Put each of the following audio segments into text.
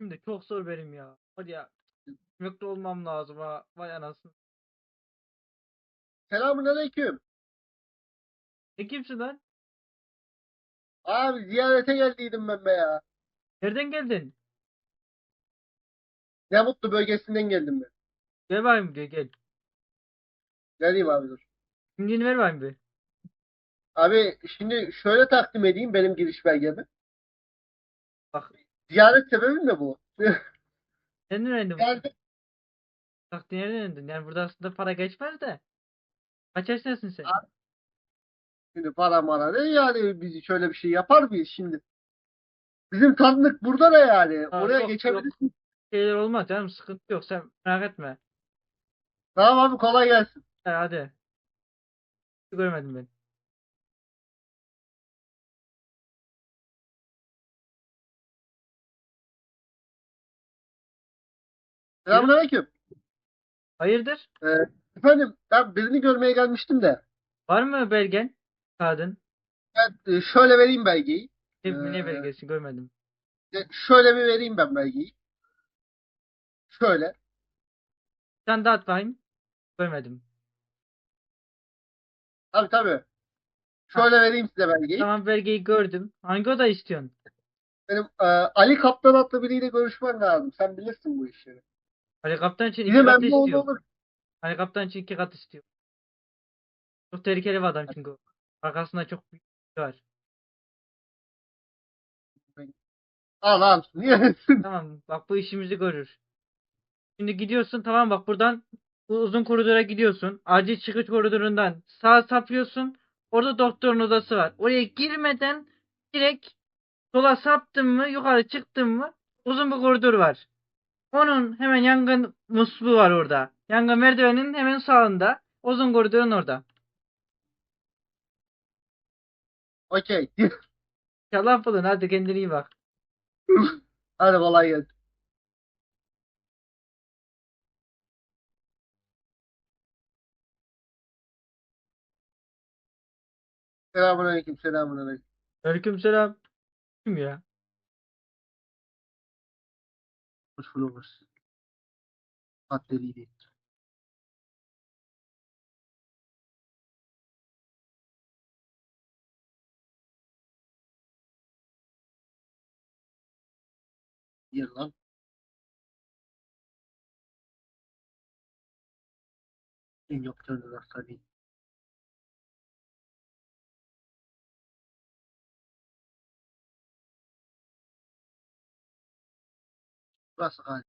Şimdi çok zor benim ya. Hadi ya. Emekli olmam lazım ha. Vay anasını. Selamun aleyküm. Ne kimsin lan? Abi ziyarete geldiydim ben be ya. Nereden geldin? Ne mutlu bölgesinden geldim ben. Gel bakayım diyor gel. Geleyim abi dur. Kimliğini ver bakayım bir. Abi şimdi şöyle takdim edeyim benim giriş belgemi. Bak. Ziyaret sebebim de bu. Nereden öğrendin? bu? Geldim. Bak nereden öğrendin? Yani burada aslında para geçmez de. Kaç yaşındasın sen? Abi, Şimdi para mara ne yani bizi şöyle bir şey yapar mıyız şimdi? Bizim tanıdık burada da yani. Ha, Oraya yok, geçebilirsin. Şeyler olmaz canım sıkıntı yok sen merak etme. Tamam abi kolay gelsin. Hadi. hadi. Görmedim ben. Selamun aleyküm. Hayırdır? Efendim ben birini görmeye gelmiştim de. Var mı belgen? Kağıdın. Ben e, şöyle vereyim belgeyi. Ne, Ee, ne belgesi görmedim. E, Şöyle bir vereyim ben belgeyi. Şöyle. Sen dağıt bakayım. Görmedim. Tabii tabii. Şöyle vereyim size belgeyi. Tamam belgeyi gördüm. Hangi oda istiyorsun? Benim e, Ali Kaptan adlı biriyle görüşmem lazım. Sen bilirsin bu işleri. Ali Kaptan için iki katı emmi oğlu istiyor. olur. Ali Kaptan için iki kat istiyor. Çok tehlikeli bir adam çünkü. Arkasında çok büyük bir şey var. Al al. Niye? Tamam bak bu işimizi görür. Şimdi gidiyorsun tamam bak buradan bu uzun koridora gidiyorsun. Acil çıkış koridorundan sağa sapıyorsun. Orada doktorun odası var. Oraya girmeden direkt sola saptın mı yukarı çıktın mı uzun bir koridor var. Onun hemen yangın musluğu var orada. Yangın merdivenin hemen sağında. Uzun koridorun orada. Okey. İnşallah bulun hadi kendine iyi bak. Hadi kolay gelsin. Selamun aleyküm. Selamun aleyküm. Aleykümselam. Kim ya? Hoş bulduk. Patleriydi. Yer lan. En yok canlı tabii. Burası hal.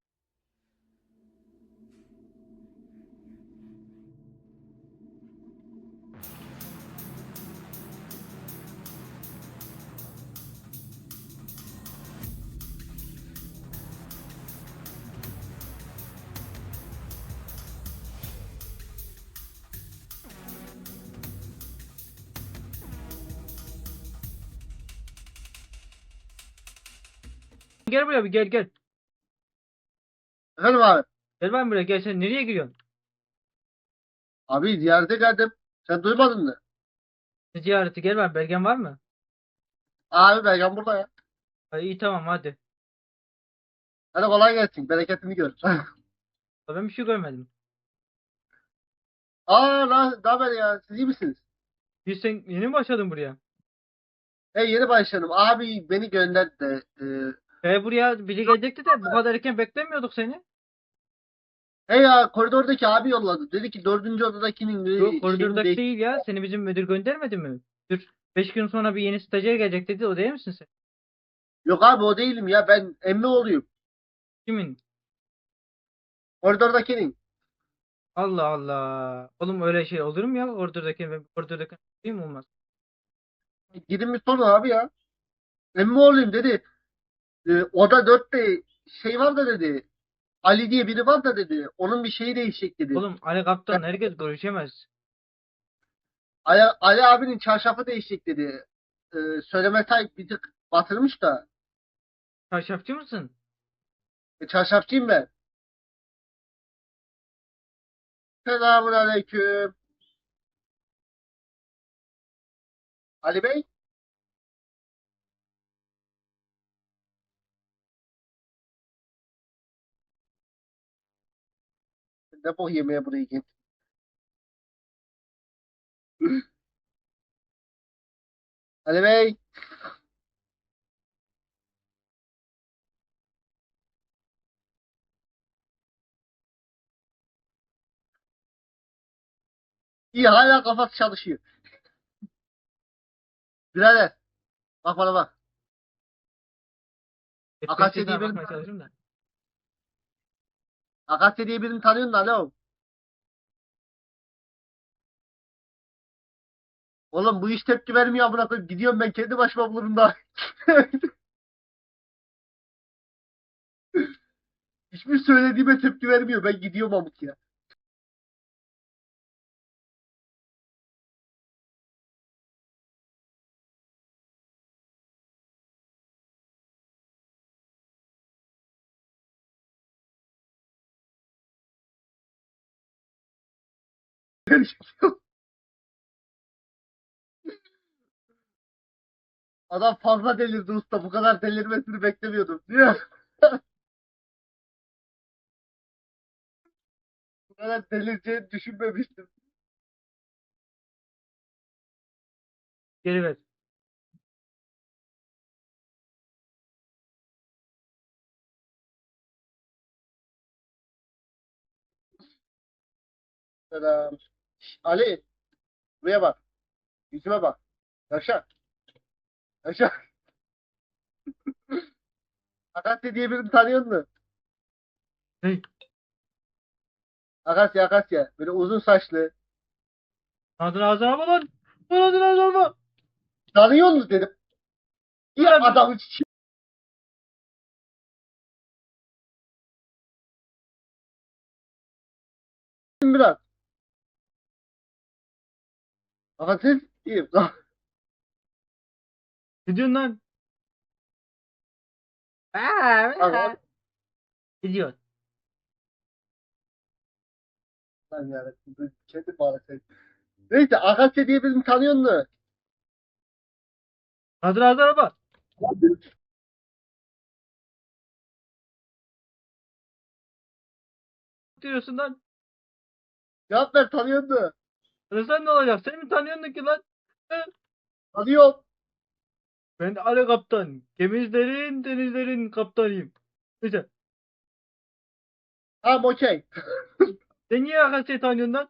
Gel buraya bir gel gel. Efendim abi. Gel ben buraya gel sen nereye giriyorsun? Abi ziyarete geldim. Sen duymadın mı? Ne ziyareti gel ben belgen var mı? Abi belgem burada ya. Ha, iyi tamam hadi. Hadi kolay gelsin. Bereketini gör. Ben bir şey görmedim. Aa ne haber ya? Siz iyi misiniz? Biz sen yeni mi başladın buraya? Hey yeni başladım. Abi beni gönderdi de. E, E buraya biri gelecekti de bu kadar erken beklemiyorduk seni. Hey ya koridordaki abi yolladı. Dedi ki dördüncü odadakinin dedi, Yok şeyini koridordaki değiş- değil ya. Seni bizim müdür göndermedi mi? Dur. 5 gün sonra bir yeni stajyer gelecek dedi. O değil misin sen? Yok abi o değilim ya. Ben emmi oğluyum. Kimin? Koridordakinin. Allah Allah. Oğlum öyle şey olur mu ya? Koridordaki ben koridordaki değil mi olmaz? Gidin bir sorun abi ya. Emmi oğluyum dedi. E, oda dörtte şey var da dedi. Ali diye biri var da dedi. Onun bir şeyi değişecek dedi. Oğlum Ali Kaptan herkes görüşemez. Ali, Ali abinin çarşafı değişecek dedi. E, söyleme tay bir tık batırmış da. Çarşafçı mısın? E, çarşafçıyım ben. Selamun aleyküm. Ali Bey? Ne bok yemeye buraya gel. Ali Bey. İyi hala kafası çalışıyor. Birader. Bak bana bak. Akasya diye bakmaya Akasya diye birini tanıyorsun da ne o? Oğlum bu iş tepki vermiyor amına koyayım. Gidiyorum ben kendi başıma bulurum da. Hiçbir söylediğime tepki vermiyor. Ben gidiyorum amık ya. Adam fazla delirdi usta. Bu kadar delirmesini beklemiyordum. Diyor. Bu kadar delireceğini düşünmemiştim. Geri ver. Selam. Ali. Buraya bak. Yüzüme bak. Yaşa. Yaşa. Akasya diye birini tanıyor musun? Hey. Akasya Akasya. Böyle uzun saçlı. Adın ağzına mı lan? Lan adın ağzına mı? Tanıyor musun dedim. İyi adamı ç- biraz. Siz iyi. Ne diyorsun lan? Aa, Tamam. Gidiyor. Lan dur, kendi bağırsak. Neyse Akasya diye birini tanıyor musun? Adın ağzına mı? diyorsun lan? Cevap ver tanıyor musun? Lan sen ne olacak? Sen mi tanıyorsun ki lan? Tanıyorum. Ben de Ali Kaptan. Gemizlerin, denizlerin kaptanıyım. Neyse. Tamam okey. Sen niye Akasya'yı tanıyorsun lan?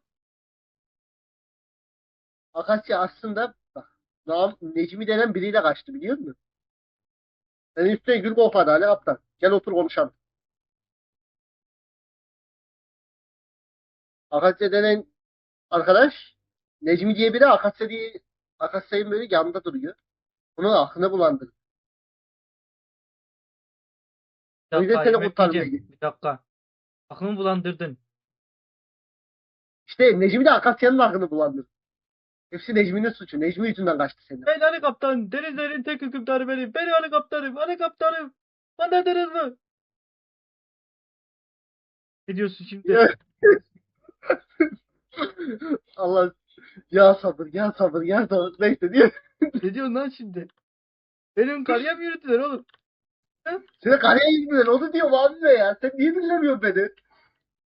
Akasya aslında bak, Nam Necmi denen biriyle kaçtı biliyor musun? Senin üstüne gül kokladı Ali Kaptan. Gel otur konuşalım. Akasya denen arkadaş Necmi diye biri Akasya diye Akasya'nın böyle yanında duruyor. Onun aklını bulandırdı. Bir O yüzden dakika, seni yemek kurtarmaya yiyeceğim. Bir dakika. Aklımı bulandırdın. İşte Necmi de Akasya'nın aklını bulandırdı. Hepsi Necmi'nin suçu. Necmi yüzünden kaçtı senden. Ben Ali Kaptan. Denizlerin tek hükümdarı benim. Benim Ali Kaptanım. Ali Kaptanım. Anladınız mı? Ne diyorsun şimdi? Allah ya sabır ya sabır ya sabır neyse diye. ne diyorsun lan şimdi? Benim kariyer mi yürüttüler oğlum? Seni karaya gitmiyor. Onu diyorum abi be ya. Sen niye dinlemiyorsun beni?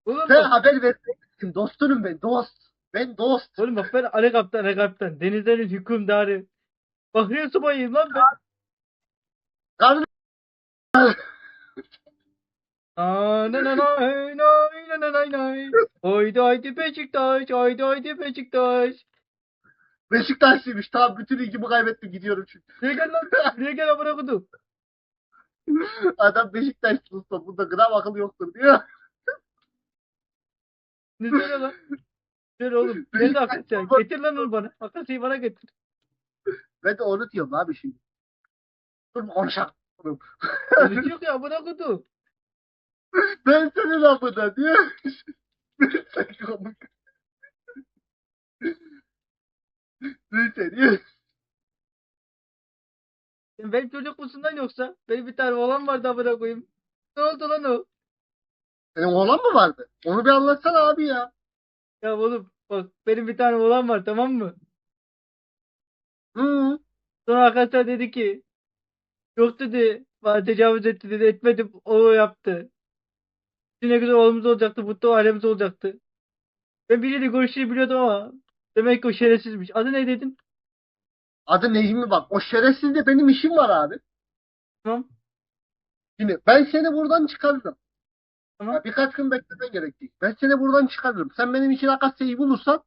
Oğlum Sen bak, haber versin. Dostunum ben. Dost. Ben dost. oğlum bak ben Ali Kaptan, Ali Kaptan. Denizlerin hükümdarı. Bahriye subayıyım lan ben. Karnım Haydi haydi Beşiktaş, haydi haydi Beşiktaş. Beşiktaşlıymış. Tamam bütün ilgimi kaybettim. Gidiyorum çünkü. Buraya gel lan, buraya gel amına kodum. Adam Beşiktaşlı usta. Bunda gram akıl yoktur diyor. Ne söyle lan? Söyle oğlum. Nerede Akasya? Getir lan onu bana. Akasya'yı bana getir. Ben de onu diyorum abi şimdi. Dur konuşalım. Yok ya amına kodum. Ben senin lafına lafına. Neyse diyor. Sen benim çocuk musun lan yoksa? Benim bir tane oğlan vardı amına koyayım. Ne oldu lan o? Senin oğlan mı vardı? Onu bir anlatsana abi ya. Ya oğlum bak benim bir tane oğlan var tamam mı? Hı. Sonra Akasya dedi ki yok dedi bana tecavüz etti dedi etmedim o yaptı. Ne güzel oğlumuz olacaktı. Mutlu ailemiz olacaktı. Ben biriyle görüşmeyi biliyordum ama demek ki o şerefsizmiş. Adı ne dedin? Adı Necmi bak. O şerefsizde benim işim var abi. Tamam. Şimdi ben seni buradan çıkarırım. Tamam. Ya birkaç gün beklemen gerekecek. Ben seni buradan çıkarırım. Sen benim için Akasya'yı bulursan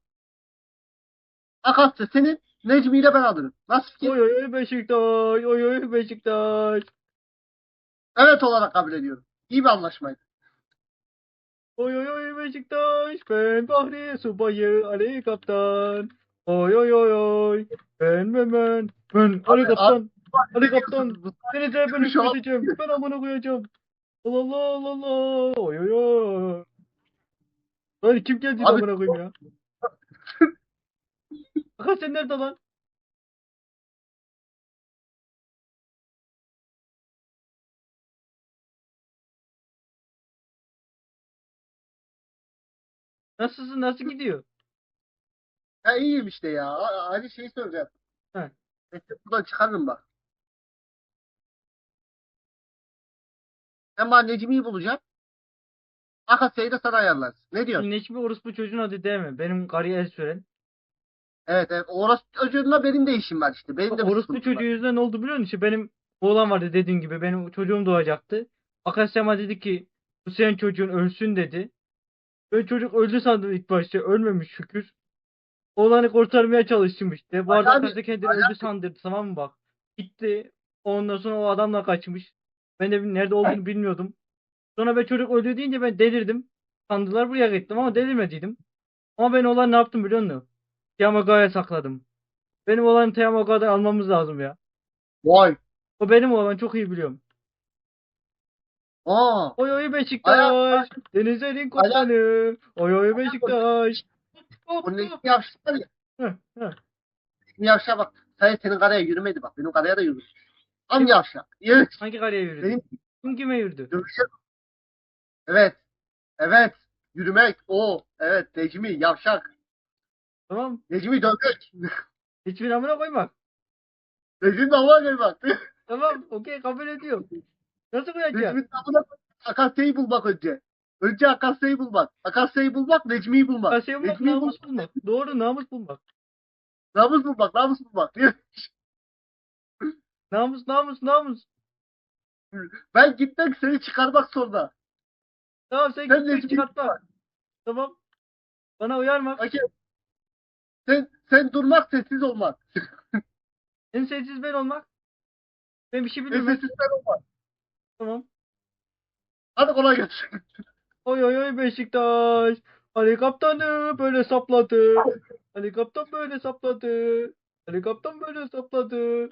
Akasya senin Necmi ile ben alırım. Nasıl? Oy oy oy Beşiktaş. Oy oy Beşiktaş. Evet olarak kabul ediyorum. İyi bir anlaşmaydı. Oy oy oy Beşiktaş. Ben Bahri Subayı Ali Kaptan. Oy oy oy oy. Ben ben ben. Ben Ali Kaptan. Ali Kaptan. Seni de ben üstleteceğim. Ben amına koyacağım. Allah Allah Allah Allah. Oy oy oy. Lan kim geldi amına koyayım ya? Fakat sen nerede lan? Nasılsın? Nasıl gidiyor? Ya iyiyim işte ya. Aynı şeyi söyleyeceğim. He. Seni buradan çıkarırım bak. Bana Necmi'yi bulacağım. Akasya'yı da sana ayarlarız. Ne diyorsun? Necmi orospu çocuğun adı değil mi? Benim karıya el süren. Evet evet. Orası çocuğunla benim de işim var işte. Benim de bir Orospu sıkıntım çocuğu var. yüzünden ne oldu biliyor musun? İşte benim oğlan vardı dediğin gibi. Benim çocuğum doğacaktı. Akasyama dedi ki bu senin çocuğun ölsün dedi. Ben çocuk öldü sandım ilk başta. Ölmemiş şükür. Oğlanı kurtarmaya çalıştım işte. Abi, Akasya kendini öldü sandırdı tamam mı bak. Gitti. Ondan sonra o adamla kaçmış. Ben de nerede olduğunu bilmiyordum. Sonra ben çocuk öldü deyince ben delirdim. Sandılar buraya gittim ama delirmediydim. Ama ben olan ne yaptım biliyor musun? Yamaga'ya sakladım. Benim olan Yamaga'dan almamız lazım ya. Vay. O benim olan çok iyi biliyorum. Aa. Oy oy Beşiktaş. Denizlerin komutanı. Oy oy Beşiktaş. Hop, Bu hop. Necmi Yavşak var ya. Heh. Necmi Yavşak bak. Sayın senin karaya yürümedi bak. Benim karaya da yürüdü. Am Yavşak. Evet. Hangi kaleye yürüdü? Benim Kim kime yürüdü? Yürüyüşe- Evet. Evet. Yürümek. O. Evet. Necmi. Yavşak. Tamam. Necmi dövmek. Hiçbir amına koyma. Necmi damına koymak. Tamam. Okey kabul ediyorum. Nasıl koyacağım? Necmi damına koymak. Akasya'yı bulmak önce. Önce Akasya'yı bulmak. Akasya'yı bulmak, Necmi'yi bulmak. Kasaya bulmak, Necmi'yi namus bulmak. Doğru namus bulmak. Namus bulmak, namus bulmak. Namus namus namus. Ben gitmek seni çıkarmak sonra. Tamam sen Sen gitmek Necmi'yi çıkartma. Tamam. Bana uyarma. Okey. Sen, sen durmak, sessiz olmak. En sessiz ben olmak. Ben bir şey En bilmiyorum. sessiz sen olmak. Tamam. Hadi kolay gelsin. Oy oy oy Beşiktaş. Ali kaptanı böyle sapladı. Ali kaptan böyle sapladı. Ali kaptan böyle sapladı.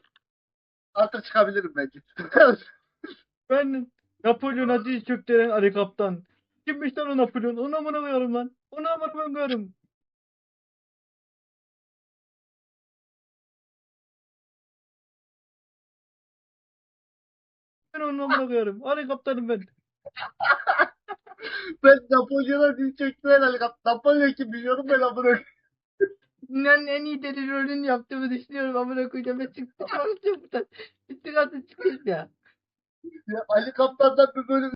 Artık çıkabilirim bence. Ben Napolyon'a diz çöktüren Ali kaptan. Kimmiş lan o Napolyon? Onu amına koyarım lan. Onu amına ben koyarım. Ben onu amına koyarım. Ali kaptanım ben. ben Napolyon'a çöktüren Ali Kaptan. Napolyon kim biliyorum ben amına. Dünyanın en iyi deli rolünü yaptığımı düşünüyorum amına koyacağım. Ben çıktım. İstiyorum buradan. Çıktık artık çıkayım ya. Ya Ali Kaptan'dan bir bölüm